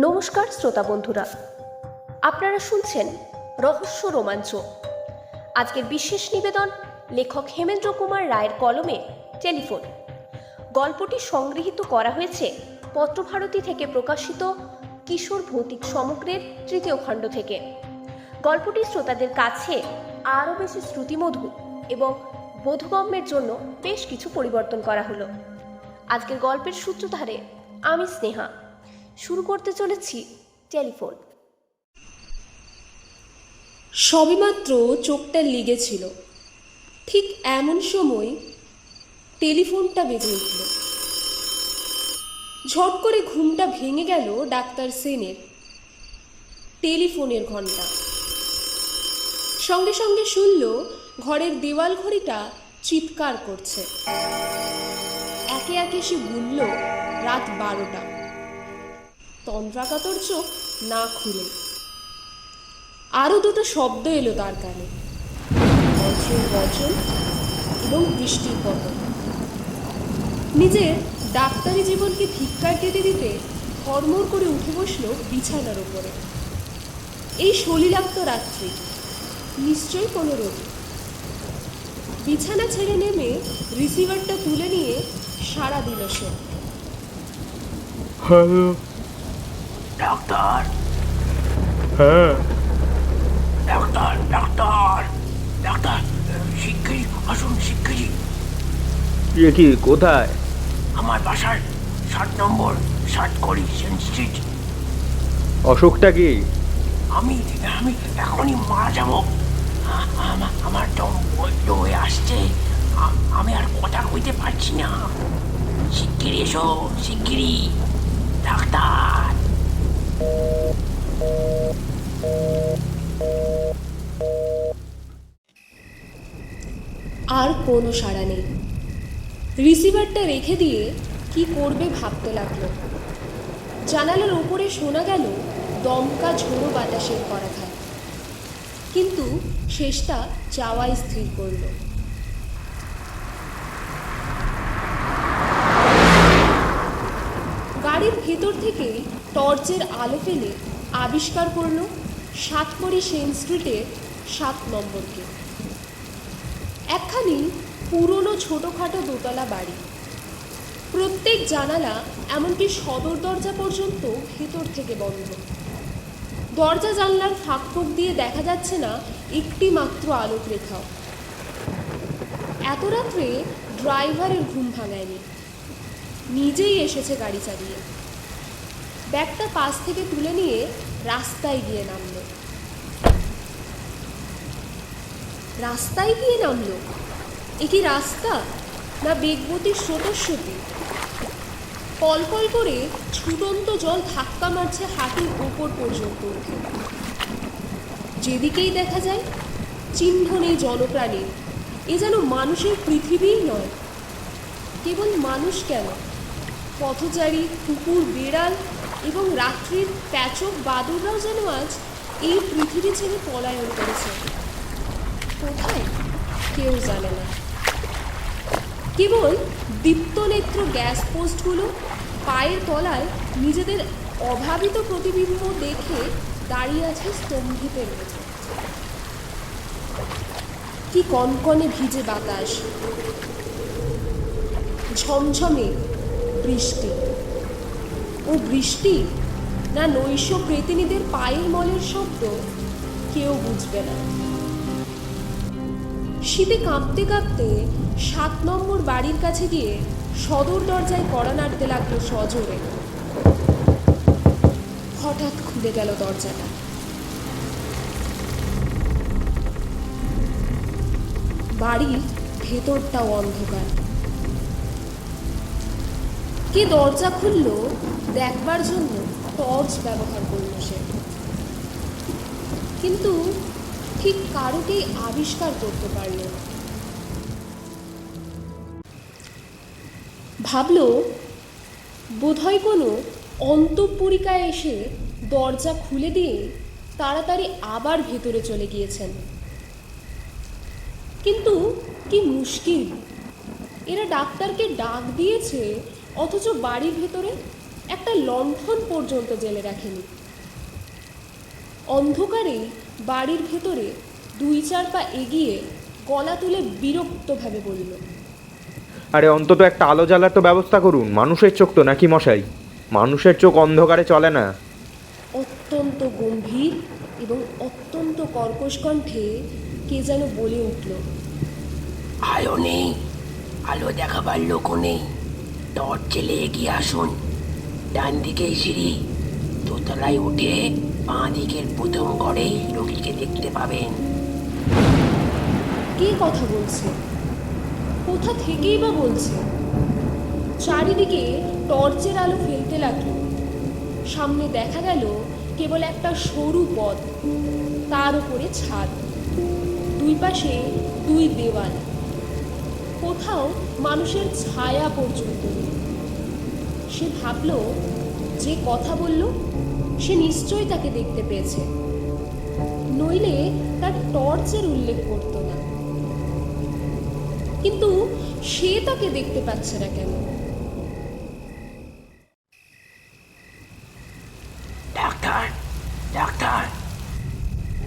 নমস্কার শ্রোতা বন্ধুরা। আপনারা শুনছেন রহস্য রোমাঞ্চ। আজকের বিশেষ নিবেদন, লেখক হেমেন্দ্র কুমার রায়ের কলমে টেলিফোন। গল্পটি সংগৃহীত করা হয়েছে পত্রভারতী থেকে প্রকাশিত কিশোর ভৌতিক সমগ্রের তৃতীয় খণ্ড থেকে। গল্পটি শ্রোতাদের কাছে আরও বেশি শ্রুতিমধুর এবং বোধগম্যের জন্য বেশ কিছু পরিবর্তন করা হলো। আজকের গল্পের সূত্রধারে আমি স্নেহা। শুরু করতে চলেছি টেলিফোন। সবেমাত্র চোখটা লেগেছিল। ঠিক এমন সময় টেলিফোনটা বেজে উঠল। ঝট করে ঘুমটা ভেঙে গেল ডাক্তার সেনের। টেলিফোনের ঘণ্টা। সঙ্গে সঙ্গে শুনল ঘরের দেওয়াল ঘড়িটা চিৎকার করছে। একে একে সে গুনল রাত বারোটা। তন্দ্রাকাতর চোখ না খুলে। আরও দুটো শব্দ এলো তার কানে। বজ্রের বচন এবং বৃষ্টির পতন। নিজের ডাক্তারি জীবনকে ধিক্কার কেটে দিতে হরমর করে উঠে বসল বিছানার উপরে। এই সলিলাক্ত রাত্রি, নিশ্চয়ই কোনো রোগী। বিছানা ছেড়ে নেমে রিসিভারটা তুলে নিয়ে সাড়া দিল সে। হ্যালো ডাক্তার হ্যাঁ। ডাক্তার ডাক্তার ডাক্তার শিগগিরই আসুন শিগগিরই। এ কি কোথায়? আমার বাসার ষাট নম্বর ষাট করি সেন্ট স্ট্রিট। অসুখটা কি? আমি আমি এখনই মারা যাব। আ- আমা- আমার দম হয়ে আসছে। আ- আমি আর কথা কইতে পারছি না। শিগগিরই এসো শিগগিরই। ডাক্তার আর কোনো সাড়া নেই। রিসিভারটা রেখে দিয়ে কি করবে ভাবতে লাগল। জানালার ওপরে শোনা গেল দমকা ঝোড়ো বাতাসের করা করাঘাত কিন্তু শেষটা যাওয়াই স্থির করল। গাড়ির ভেতর থেকে টর্চের আলো ফেলে আবিষ্কার করল সাতকড়ি সেন স্ট্রিটের সাত নম্বরকে। একখানি পুরনো ছোটোখাটো দোতলা বাড়ি। প্রত্যেক জানালা এমনকি সদর দরজা পর্যন্ত ভেতর থেকে বন্ধ। দরজা জানলার ফাঁক ফোঁক দিয়ে দেখা যাচ্ছে না একটি মাত্র আলোক রেখাও এত রাত্রে ড্রাইভারের ঘুম ভাঙায়নি। নিজেই এসেছে গাড়ি চালিয়ে। ব্যাগটা পাশ থেকে তুলে নিয়ে রাস্তায় গিয়ে নামলো। রাস্তায় গিয়ে নামলো? এ কি রাস্তা না বেগবতীর স্রোতস্বতী কলকল করে ছুটন্ত জল ধাক্কা মারছে হাঁটুর ওপর পর্যন্ত উঠে। যেদিকেই দেখা যায়, চিহ্ন নেই জলপ্রাণীর এ যেন মানুষের পৃথিবীই নয়। কেবল মানুষ কেন? পথচারী, কুকুর, বিড়াল এবং রাত্রির প্যাচক বাদুররাও যেন আজ এই পৃথিবী ছেড়ে পলায়ন করেছে। কোথায়? কেউ জানে না। কেবল দীপ্তনেত্র গ্যাস পোস্টগুলো পায়ের তলায় নিজেদের অভাবিত প্রতিবিম্ব দেখে দাঁড়িয়ে আছে স্তম্ভিতের কি কনকনে ভিজে বাতাস। ঝমঝমে বৃষ্টি। ও বৃষ্টি? না নৈশ প্রেতিনীদের পায়ের মলের শব্দ? কেউ বুঝবে না। শীতে কাঁপতে কাঁপতে সাত নম্বর বাড়ির কাছে গিয়ে সদর দরজায় কড়া নাড়তে লাগল সজোরে। হঠাৎ খুলে গেল দরজাটা। বাড়ির ভেতরটাও অন্ধকার। কে দরজা খুলল দেখবার জন্য টর্চ ব্যবহার করল সে। কিন্তু ঠিক কারোকেই আবিষ্কার করতে পারল ভাবল বোধহয় কোনো অন্তঃপুরিকায় এসে দরজা খুলে দিয়ে তাড়াতাড়ি আবার ভেতরে চলে গিয়েছেন। কিন্তু কি মুশকিল। এরা ডাক্তারকে ডাক দিয়েছে অথচ বাড়ির ভেতরে একটা লণ্ঠন পর্যন্ত জেলে রাখেনি। অন্ধকারে বাড়ির ভেতরে দুই চার পা এগিয়ে গলা তুলে বিরক্তভাবে বলল আরে অন্তত একটা আলো জ্বালার তো ব্যবস্থা করুন মানুষের চোখ তো নাকি মশাই? মানুষের চোখ অন্ধকারে চলে না। অত্যন্ত গম্ভীর এবং অত্যন্ত কর্কশ কণ্ঠে কে যেন বলে উঠল আলো নেই আলো দেখাবার লোকও নেই। টর্চ জেলে এগিয়ে আসুন। ডান দিকে সিঁড়ি, দোতলায় উঠে বাঁ দিকের প্রথম ঘরে রোগীকে দেখতে পাবেন। কে কথা বলছে? কোথা থেকেই বা বলছে? চারিদিকে টর্চের আলো ফেলতে লাগল। সামনে দেখা গেল কেবল একটা সরু পথ, তার উপরে ছাদ। দুই পাশে দুই দেওয়াল। কোথাও মানুষের ছায়া পর্যন্ত। সে ভাবল যে কথা বলল সে নিশ্চয়ই তাকে দেখতে পেয়েছে। নইলে তার টর্চের উল্লেখ করতো না। কিন্তু সে তাকে দেখতে পাচ্ছে না কেন? ডাক্তার ডাক্তার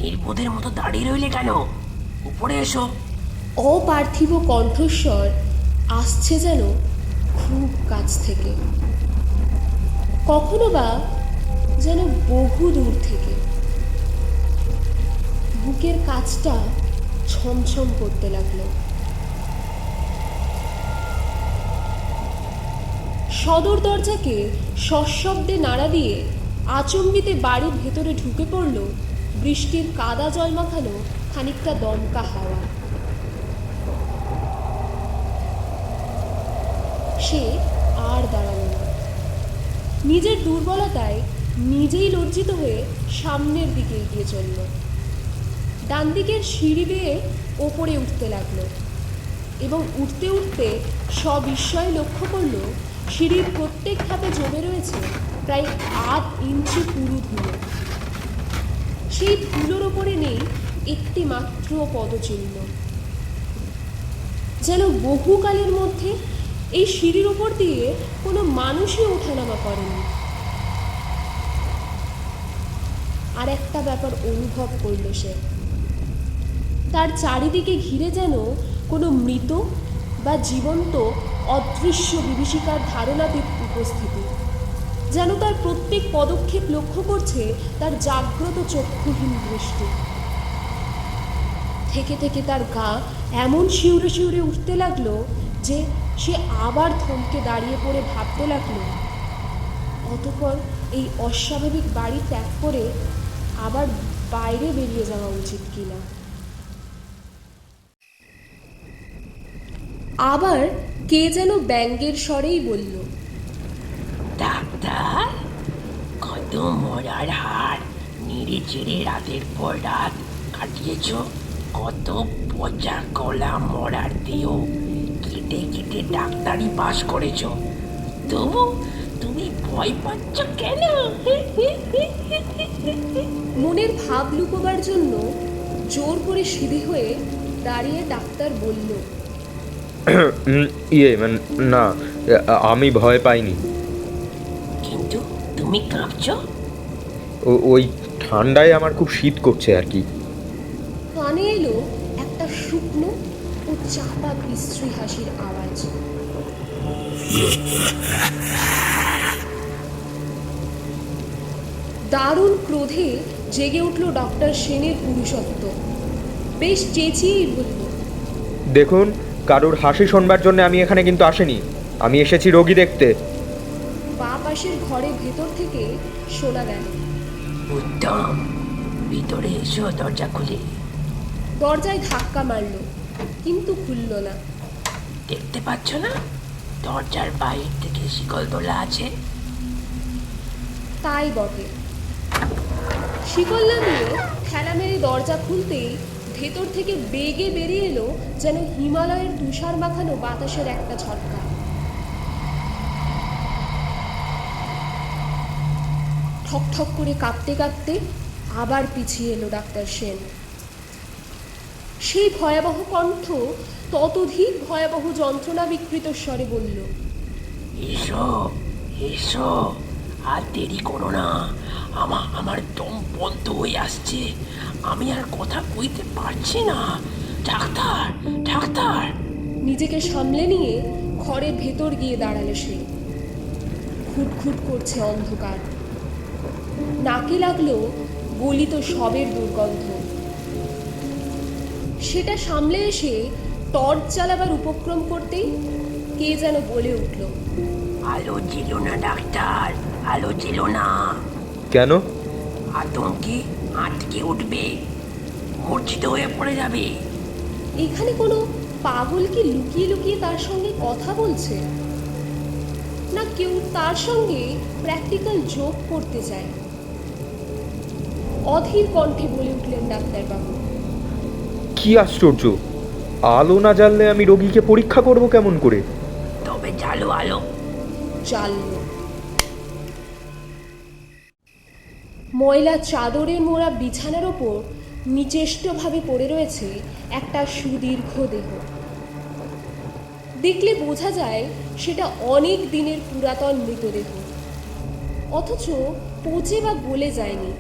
নির্বোধের মতো দাঁড়িয়ে রইলে কেন? উপরে এসো। অপার্থিব কণ্ঠস্বর আসছে যেন খুব কাছ থেকে। কখনো বা যেন বহু দূর থেকে। বুকের কাজটা ছমছম করতে লাগল। সদর দরজাকে সশব্দে নাড়া দিয়ে আচম্বিতে বাড়ির ভেতরে ঢুকে পড়ল বৃষ্টির কাদা জল মাখানো খানিকটা দমকা হাওয়া। সে আর দাঁড়াল না। নিজের দুর্বলতায় নিজেই লজ্জিত হয়ে সামনের দিকে এগিয়ে চলল। ডান দিকের সিঁড়ি বেয়ে ওপরে উঠতে লাগল এবং উঠতে উঠতে সবিস্ময়ে লক্ষ্য করল, সিঁড়ির প্রত্যেক ধাপে জমে রয়েছে প্রায় আধ ইঞ্চি পুরু ধুলো। সেই ধুলোর ওপরে নেই একটি মাত্র পদচিহ্ন। যেন বহুকালের মধ্যে এই সিঁড়ির ওপর দিয়ে কোনো মানুষই ওঠানামা করেনি। আর একটা ব্যাপার অনুভব করল সে। তার চারিদিকে ঘিরে যেন কোনো মৃত বা জীবন্ত, অদৃশ্য বিভীষিকার ধারণাতীত উপস্থিতি। যেন তার প্রত্যেক পদক্ষেপ লক্ষ্য করছে তার জাগ্রত চক্ষুহীন দৃষ্টি। থেকে থেকে তার গা এমন শিউরে শিউরে উঠতে লাগল যে সে আবার থমকে দাঁড়িয়ে পড়ে ভাবতে লাগল। অতপর এই অস্বাভাবিক বাড়ি ত্যাগ করে আবার বাইরে বেরিয়ে যাওয়া উচিত কিনা। আবার কে যেন ব্যঙ্গের স্বরেই বলল ডাক্তার কত মরার হার নিড়ে চেড়ে রাতের পর রাত কাটিয়েছ, কত পচা কলা মরার দেহ। কেটে কেটে ডাক্তারি পাশ করেছ। তবু তুমি ভয় পাচ্ছ কেন? মনের ভাব লুকোবার জন্য জোর করে সিধে হয়ে দাঁড়িয়ে ডাক্তার বলল ইয়ে মানে না আমি ভয় পাইনি। কিন্তু তুমি কাঁপছো? ও- ওই ঠান্ডায় আমার খুব শীত করছে আর কি। কানে এলো চাপা বিশ্রী হাসির আওয়াজ। দারুণ ক্রোধে জেগে উঠল ডক্টর সেনের পুরুষত্ব। বেশ চেঁচিয়েই বলল দেখুন কারোর হাসি শোনবার জন্য আমি এখানে কিন্তু আসিনি। আমি এসেছি রোগী দেখতে। বা পাশের ঘরে ভেতর থেকে শোনা গেল উত্তম। ভিতরে এসো দরজা খুলে। দরজায় ধাক্কা মারল। কিন্তু খুলল না। দেখতে পাচ্ছ না? দরজার বাইরে থেকে শিকল তোলা আছে। তাই বটে। শিকল নামিয়ে ঠেলা মেরে দরজা খুলতেই ভেতর থেকে বেগে বেরিয়ে এলো যেন হিমালয়ের তুষার মাখানো বাতাসের একটা ঝটকা। ঠক ঠক করে কাঁপতে কাঁপতে আবার পিছিয়ে এলো ডাক্তার সেন। সেই ভয়াবহ কণ্ঠ ততোধিক ভয়াবহ যন্ত্রণা বিকৃত স্বরে বলল এসো এসো আর দেরি করো না। আমার আমার দম বন্ধ হয়ে আসছে। আমি আর কথা কইতে পারছি না। ডাক্তার ডাক্তার! নিজেকে সামলে নিয়ে ঘরের ভেতর গিয়ে দাঁড়াল সে। খুটখুট করছে অন্ধকার। নাকে লাগল গলিত সবের দুর্গন্ধ। সেটা সামলে এসে টর্চ চালাবার উপক্রম করতেই কে যেন বলে উঠল আলো ছিল না ডাক্তার আলো ছিল না। কেন? আতঙ্কে আটকে উঠবে মূর্ছিত হয়ে পড়ে যাবে। এখানে কোনো পাগল কি লুকিয়ে লুকিয়ে তার সঙ্গে কথা বলছে? না কেউ তার সঙ্গে প্র্যাকটিক্যাল যোগ করতে চায়? অধীর কণ্ঠে বলে উঠলেন ডাক্তারবাবু কি আশ্চর্য? আলো না জ্বাললে আমি রোগীকে পরীক্ষা করব কেমন করে? তবে চালো আলো। ময়লা চাদরে মোড়া বিছানার ওপর নিচেষ্টভাবে পড়ে রয়েছে একটা সুদীর্ঘ দেহ। দেখলে বোঝা যায় সেটা অনেক দিনের পুরাতন মৃতদেহ। অথচ পচে বা গলে যায়নি।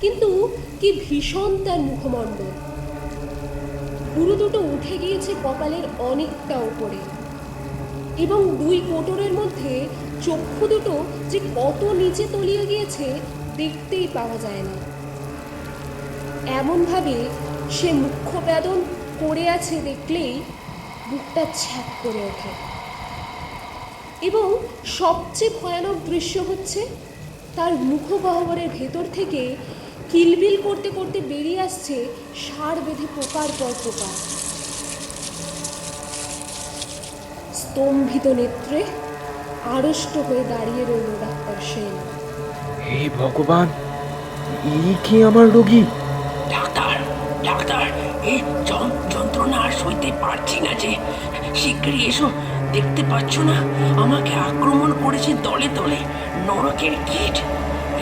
কিন্তু কি ভীষণ তার মুখমণ্ডল। পুরো দুটো উঠে গিয়েছে কপালের অনেকটা ওপরে এবং দুই কোটরের মধ্যে চক্ষু দুটো যে কত নিচে তলিয়ে গিয়েছে দেখতেই পাওয়া যায় না। এমনভাবে সে মুখ্য বেদন করে আছে দেখলেই বুকটা ছ্যাক করে ওঠে। এবং সবচেয়ে ভয়ানক দৃশ্য হচ্ছে তার মুখগহ্বরের ভেতর থেকে কিলবিল করতে করতে বেরিয়ে আসছে সার বেঁধে পোকার পর পোকা। স্তম্ভিত নেত্রে আড়ষ্ট হয়ে দাঁড়িয়ে রইল ডাক্তার সেন। হে ভগবান এই কি আমার রোগী? ডাক্তার ডাক্তার এই যন- যন্ত্রণা আর সইতে পারছি না যে। শিগগিরই এসো দেখতে পাচ্ছ না? আমাকে আক্রমণ করেছে দলে দলে। নরকের কীট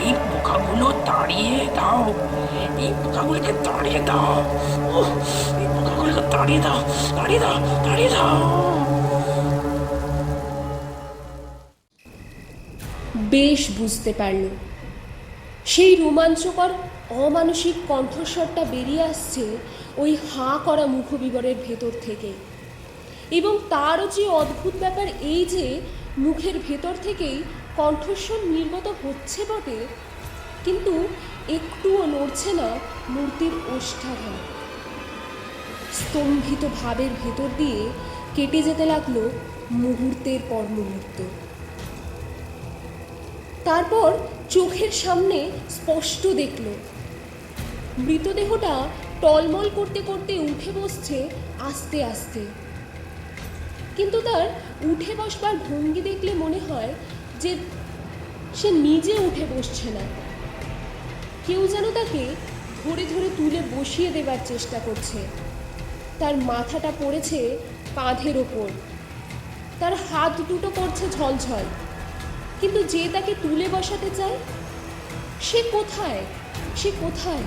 এই পোকাগুলো তাড়িয়ে দাও। এই পোকাগুলোকে তাড়িয়ে দাও। এই পোকাগুলোকে তাড়িয়ে দাও তাড়িয়ে দাও তাড়িয়ে দাও। বেশ বুঝতে পারল। সেই রোমাঞ্চকর, অমানসিক কণ্ঠস্বরটা বেরিয়ে আসছে ওই হাঁ করা মুখবিবরের ভেতর থেকে। এবং তারও যে অদ্ভুত ব্যাপার এই যে, মুখের ভেতর থেকেই কণ্ঠস্বর নির্গত হচ্ছে বটে, কিন্তু একটুও নড়ছে না মূর্তির ওষ্ঠাঘাত স্তম্ভিত ভাবের ভেতর দিয়ে কেটে যেতে লাগল মুহূর্তের পর মুহূর্ত। তারপর চোখের সামনে স্পষ্ট দেখল, মৃতদেহটা টলমল করতে করতে উঠে বসছে আস্তে আস্তে। কিন্তু তার উঠে বসবার ভঙ্গি দেখলে মনে হয় যে সে নিজে উঠে বসছে না। কেউ যেন তাকে ধরে ধরে তুলে বসিয়ে দেবার চেষ্টা করছে। তার মাথাটা পড়েছে কাঁধের ওপর। তার হাত দুটো করছে ঝলঝল। কিন্তু যে তাকে তুলে বসাতে চায়, সে কোথায়? সে কোথায়?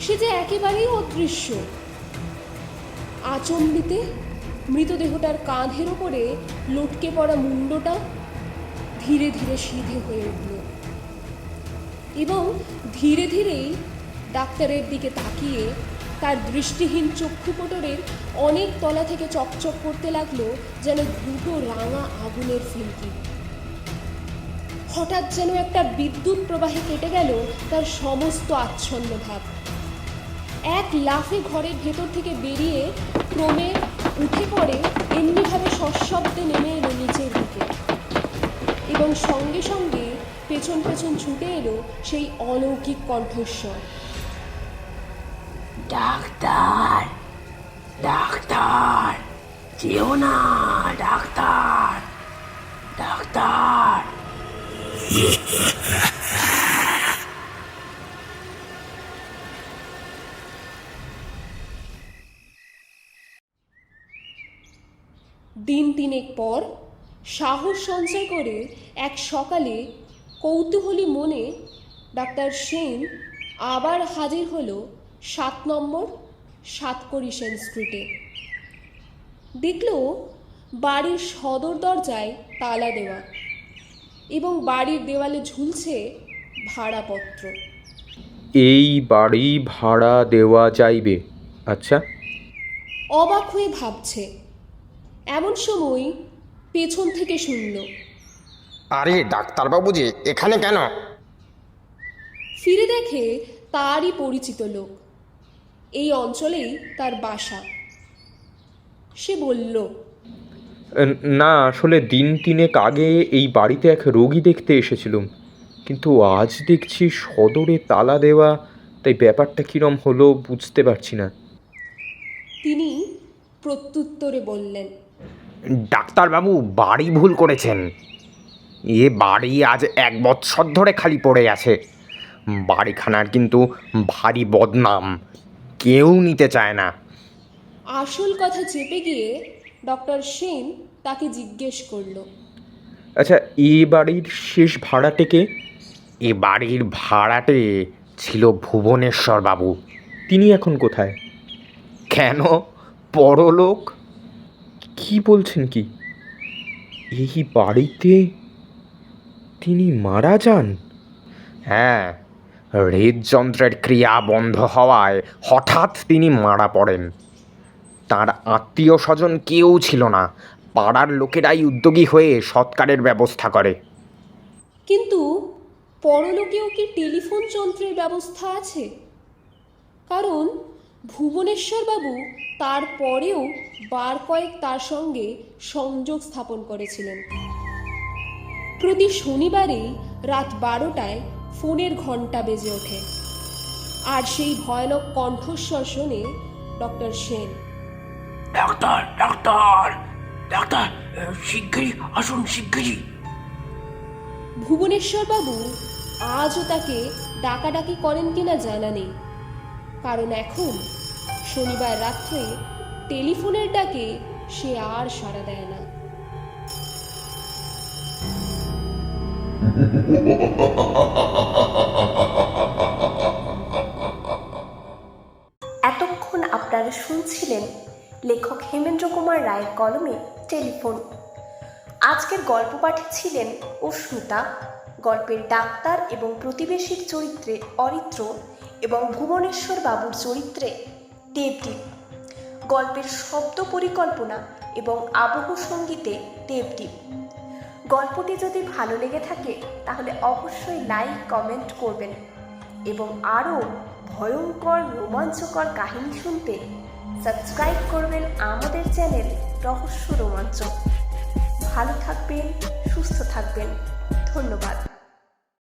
সে যে একেবারেই অদৃশ্য। আচম্বিতে মৃতদেহটার কাঁধের ওপরে লটকে পড়া মুন্ডটা ধীরে ধীরে সিধে হয়ে উঠল। এবং ধীরে ধীরেই ডাক্তারের দিকে তাকিয়ে তার দৃষ্টিহীন চক্ষুপটরের অনেক তলা থেকে চকচক করতে লাগল যেন দুটো রাঙা আগুনের ফিল্কি হঠাৎ যেন একটা বিদ্যুৎ প্রবাহে কেটে গেল তার সমস্ত আচ্ছন্ন ভাব। এক লাফে ঘরের ভেতর থেকে বেরিয়ে ক্রমে উঠে পড়ে এমনিভাবে সশব্দে নেমে এলো নিচের দিকে। এবং সঙ্গে সঙ্গে পেছন পেছন ছুটে এলো সেই অলৌকিক কণ্ঠস্বর। ডাক্তার ডাক্তার যেও না ডাক্তার ডাক্তার। দিন তিনেক পর সাহস সঞ্চয় করে এক সকালে কৌতূহলী মনে ডাক্তার সেন আবার হাজির হলো সাত নম্বর সাতকড়ি সেন স্ট্রিটে। দেখল বাড়ির সদর দরজায় তালা দেওয়া এবং বাড়ির দেওয়ালে ঝুলছে ভাড়াপত্র। এই বাড়ি ভাড়া দেওয়া যাইবে আচ্ছা। অবাক হয়ে ভাবছে। এমন সময় পেছন থেকে শুনল। আরে ডাক্তারবাবু যে এখানে কেন? ফিরে দেখে তারই পরিচিত লোক। এই অঞ্চলেই তার বাসা। সে বলল না আসলে দিন তিনেক আগে এই বাড়িতে এক রোগী দেখতে এসেছিলাম। কিন্তু আজ দেখছি সদরে তালা দেওয়া তাই ব্যাপারটা কীরম হলো বুঝতে পারছি না। তিনি প্রত্যুত্তরে বললেন ডাক্তারবাবু বাড়ি ভুল করেছেন। এ বাড়ি আজ এক বৎসর ধরে খালি পড়ে আছে। বাড়িখানার কিন্তু ভারী বদনাম কেউ নিতে চায় না। আসল কথা চেপে গিয়ে ডক্টর সেন তাকে জিজ্ঞেস করল। আচ্ছা এ বাড়ির শেষ ভাড়াটেকে এ বাড়ির ভাড়াটে ছিল ভুবনেশ্বর বাবু তিনি এখন কোথায়? কেন? পরলোক কি বলছেন কি? এই বাড়িতে তিনি মারা যান? হ্যাঁ হৃদযন্ত্রের ক্রিয়া বন্ধ হওয়ায় হঠাৎ তিনি মারা পড়েন। তার আত্মীয় স্বজন কেউ ছিল না পাড়ার লোকেরাই উদ্যোগী হয়ে সৎকারের ব্যবস্থা করে। কিন্তু পরলোকেও কি টেলিফোন যন্ত্রের ব্যবস্থা আছে? কারণ ভুবনেশ্বরবাবু তারপরেও বার কয়েক তার সঙ্গে সংযোগ স্থাপন করেছিলেন। প্রতি শনিবারেই রাত বারোটায় ফোনের ঘণ্টা বেজে ওঠে। আর সেই ভয়ানক কণ্ঠস্বর শোনে doctor Sen doctor doctor doctor শিগগিরই আসুন শিগগিরই। ভুবনেশ্বরবাবু আজও তাকে ডাকাডাকি করেন কিনা জানা নেই। কারণ এখন শনিবার রাত্রে টেলিফোনের ডাকে সে আর সাড়া দেয় না। এতক্ষণ আপনারা শুনছিলেন লেখক হেমেন্দ্র কুমার রায়ের কলমে টেলিফোন। আজকের গল্প পাঠে ছিলেন অস্মিতা। গল্পের ডাক্তার এবং প্রতিবেশীর চরিত্রে অরিত্র এবং ভুবনেশ্বর বাবুর চরিত্রে দেবদীপ গল্পের শব্দ পরিকল্পনা এবং আবহ সঙ্গীতে দেবদীপ গল্পটি যদি ভালো লেগে থাকে, তাহলে অবশ্যই লাইক কমেন্ট করবেন এবং আরও ভয়ঙ্কর, রোমাঞ্চকর কাহিনী শুনতে সাবস্ক্রাইব করবেন আমাদের চ্যানেল রহস্য রোমাঞ্চ ভালো থাকবেন, সুস্থ থাকবেন। ধন্যবাদ।